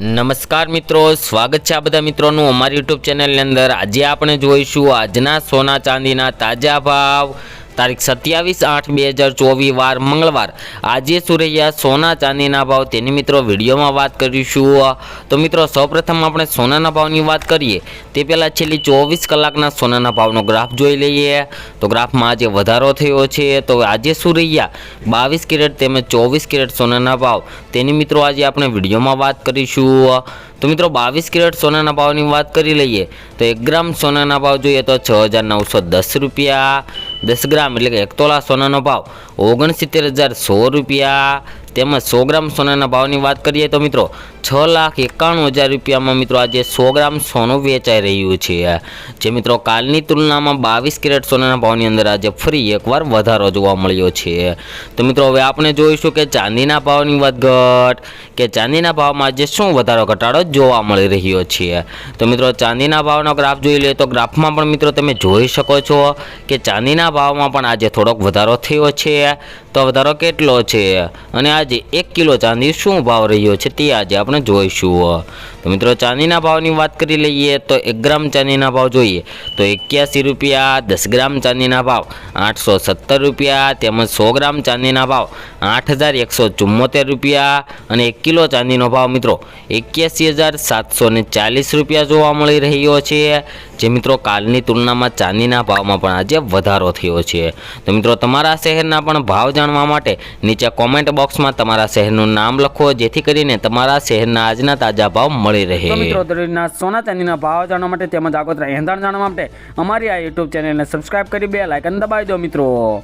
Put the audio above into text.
નમસ્કાર મિત્રો, સ્વાગત છે આ બધા મિત્રોનું અમારી યુટ્યુબ ચેનલની અંદર. આજે આપણે જોઈશું આજના સોના ચાંદીના તાજા ભાવ તારીખ સત્યાવીસ આઠ બે હજાર ચોવીસ વાર મંગળવાર. આજે શું રહ્યા સોના ચાંદીના ભાવ તેની મિત્રો વિડીયોમાં વાત કરીશું. તો મિત્રો, સૌપ્રથમ આપણે સોનાના ભાવની વાત કરીએ. તે પહેલાં છેલ્લી ચોવીસ કલાકના સોનાના ભાવનો ગ્રાફ જોઈ લઈએ. તો ગ્રાફમાં આજે વધારો થયો છે. તો આજે શું રહ્યા બાવીસ કેરેટ તેમજ ચોવીસ કેરેટ સોનાના ભાવ. તેની મિત્રો આજે આપણે વિડીયોમાં વાત કરીશું. તો મિત્રો, બાવીસ કેરેટ સોનાના ભાવની વાત કરી લઈએ. તો એક ગ્રામ સોનાના ભાવ જોઈએ તો છ હજાર નવસો દસ રૂપિયા. દસ ગ્રામ એટલે કે એક તોલા સોનાનો ભાવ. ઓગણસિત્તેર હજાર સો રૂપિયા. તેમજ સો ગ્રામ સોનાના ભાવની વાત કરીએ તો મિત્રો, છ લાખ એકાણું હજાર રૂપિયામાં મિત્રો આજે સો ગ્રામ સોનું વેચાઈ રહ્યું છે. જે મિત્રો કાલની તુલનામાં બાવીસ કેરેટ સોનાના ભાવની અંદર આજે ફરી એકવાર વધારો જોવા મળ્યો છે. તો મિત્રો, હવે આપણે જોઈશું કે ચાંદીના ભાવની વધઘટ કે ચાંદીના ભાવમાં આજે શું વધારો ઘટાડો જોવા મળી રહ્યો છે. તો મિત્રો, ચાંદીના ભાવનો ગ્રાફ જોઈ લઈએ તો ગ્રાફમાં પણ મિત્રો તમે જોઈ શકો છો કે ચાંદીના ભાવમાં પણ આજે થોડોક વધારો થયો છે. તો વધારો કેટલો છે? અને આજે એક કિલો ચાંદી શું ભાવ રહ્યો છે તે આજે આપણે જોઈશું. તો મિત્રો, ચાંદીના ભાવની વાત કરી લઈએ તો એક ગ્રામ ચાંદીના ભાવ જોઈએ. તો એક્યાસી રૂપિયા, દસ ગ્રામ ચાંદીના ભાવ, આઠસો સત્તર રૂપિયા, તેમજ સો ગ્રામ ચાંદીના ભાવ આઠ હજાર એકસો ચુમ્મોતેર રૂપિયા અને એક કિલો ચાંદીનો ભાવ મિત્રો, એક્યાસી હજાર સાતસો ને ચાલીસ રૂપિયા જોવા મળી રહ્યો છે. જે મિત્રો, કાલની તુલનામાં ચાંદીના ભાવમાં પણ આજે વધારો થયો છે. તો મિત્રો, તમારા શહેરના પણ ભાવ જાણવા માટે નીચે કોમેન્ટ બોક્સમાં તમારા શહેરનું નામ લખો, જેથી કરીને તમારા શહેરના આજના તાજા ભાવ મળી રહે. મિત્રો સોના ચાંદીના ભાવ જાણવા માટે તેમજ આગોતરા એંધાણ જાણવા માટે અમારી આ યુટ્યુબ ચેનલને સબસ્ક્રાઇબ કરી બે લાઇકન દબાવી દો મિત્રો.